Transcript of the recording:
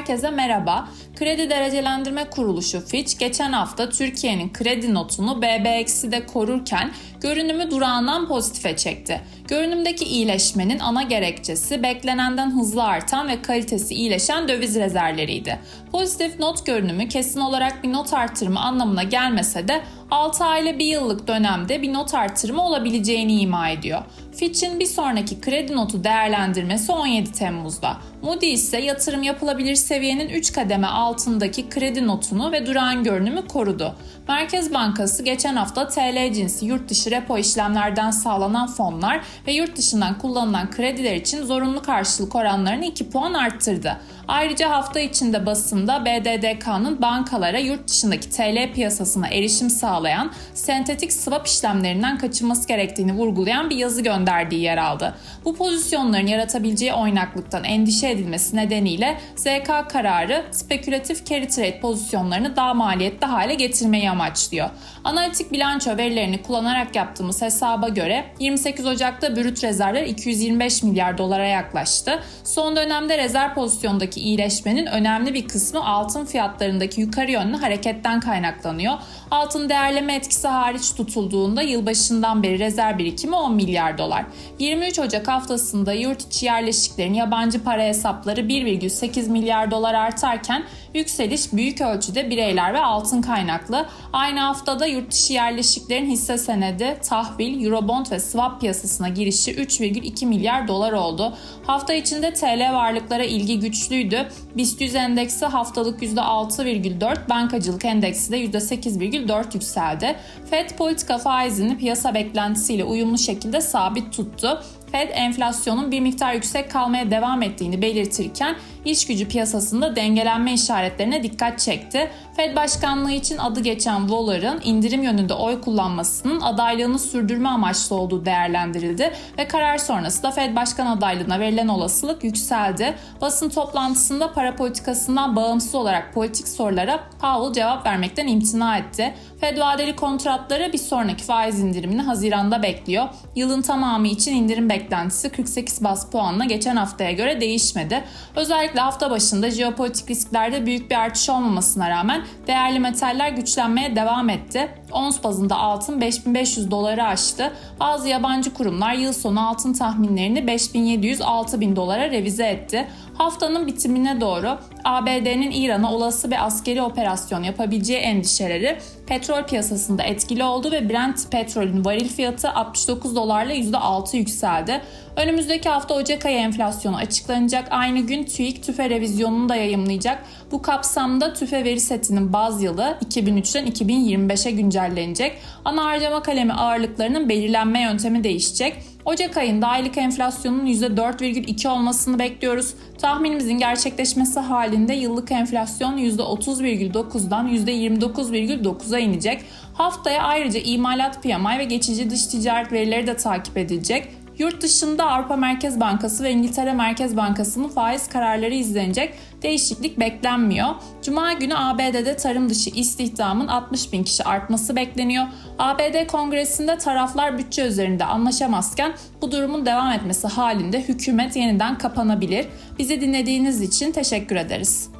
Herkese merhaba. Kredi Derecelendirme Kuruluşu Fitch geçen hafta Türkiye'nin kredi notunu BB-de korurken görünümü durağından pozitife çekti. Görünümdeki iyileşmenin ana gerekçesi beklenenden hızlı artan ve kalitesi iyileşen döviz rezervleriydi. Pozitif not görünümü kesin olarak bir not artırımı anlamına gelmese de 6 ay ile 1 yıllık dönemde bir not artırımı olabileceğini ima ediyor. Fitch'in bir sonraki kredi notu değerlendirmesi 17 Temmuz'da. Moody ise yatırım yapılabilir seviyenin 3 kademe altındaki kredi notunu ve durağan görünümü korudu. Merkez Bankası geçen hafta TL cinsi yurt dışı repo işlemlerden sağlanan fonlar ve yurt dışından kullanılan krediler için zorunlu karşılık oranlarını 2 puan arttırdı. Ayrıca hafta içinde basında BDDK'nın bankalara yurt dışındaki TL piyasasına erişim sağlayan sentetik swap işlemlerinden kaçınması gerektiğini vurgulayan bir yazı gönderdiği yer aldı. Bu pozisyonların yaratabileceği oynaklıktan endişe edilmesi nedeniyle ZK kararı spekülatif carry trade pozisyonlarını daha maliyetli hale getirmeyi amaçlıyor. Analitik bilanço verilerini kullanarak yaptığımız hesaba göre 28 Ocak'ta brüt rezervler 225 milyar dolara yaklaştı. Son dönemde rezerv pozisyondaki iyileşmenin önemli bir kısmı altın fiyatlarındaki yukarı yönlü hareketten kaynaklanıyor. Altın değerleme etkisi hariç tutulduğunda yılbaşından beri rezerv birikimi 10 milyar dolar. 23 Ocak haftasında yurt içi yerleşiklerin yabancı para hesapları 1,8 milyar dolar artarken yükseliş büyük ölçüde bireyler ve altın kaynaklı. Aynı haftada yurt dışı yerleşiklerin hisse senedi, tahvil, eurobond ve swap piyasasına girişi 3,2 milyar dolar oldu. Hafta içinde TL varlıklara ilgi güçlüydü. BIST 100 endeksi haftalık %6,4, bankacılık endeksi de %8,4 yükseldi. Fed politika faizini piyasa beklentisiyle uyumlu şekilde sabit tuttu. Fed enflasyonun bir miktar yüksek kalmaya devam ettiğini belirtirken iş gücü piyasasında dengelenme işaretlerine dikkat çekti. Fed başkanlığı için adı geçen Waller'ın indirim yönünde oy kullanmasının adaylığını sürdürme amaçlı olduğu değerlendirildi ve karar sonrası da Fed başkan adaylığına verilen olasılık yükseldi. Basın toplantısında para politikasından bağımsız olarak politik sorulara Powell cevap vermekten imtina etti. Fed vadeli kontratları bir sonraki faiz indirimini Haziran'da bekliyor. Yılın tamamı için indirim beklentisi 48 bas puanla geçen haftaya göre değişmedi. Özellikle hafta başında jeopolitik risklerde büyük bir artış olmamasına rağmen değerli metaller güçlenmeye devam etti. Ons bazında altın 5500 doları aştı. Bazı yabancı kurumlar yıl sonu altın tahminlerini 5700-6000 dolara revize etti. Haftanın bitimine doğru ABD'nin İran'a olası bir askeri operasyon yapabileceği endişeleri petrol piyasasında etkili oldu ve Brent petrolün varil fiyatı 69 dolarla %6 yükseldi. Önümüzdeki hafta Ocak ayı enflasyonu açıklanacak. Aynı gün TÜİK tüfe revizyonunu da yayımlayacak. Bu kapsamda tüfe veri setinin baz yılı 2003'ten 2025'e güncellenecek. Ana harcama kalemi ağırlıklarının belirlenme yöntemi değişecek. Ocak ayında aylık enflasyonun %4,2 olmasını bekliyoruz. Tahminimizin gerçekleşmesi halinde yıllık enflasyon %30,9'dan %29,9'a inecek. Haftaya ayrıca imalat PMI ve geçici dış ticaret verileri de takip edilecek. Yurt dışında Avrupa Merkez Bankası ve İngiltere Merkez Bankası'nın faiz kararları izlenecek. Değişiklik beklenmiyor. Cuma günü ABD'de tarım dışı istihdamın 60 bin kişi artması bekleniyor. ABD Kongresi'nde taraflar bütçe üzerinde anlaşamazken bu durumun devam etmesi halinde hükümet yeniden kapanabilir. Bizi dinlediğiniz için teşekkür ederiz.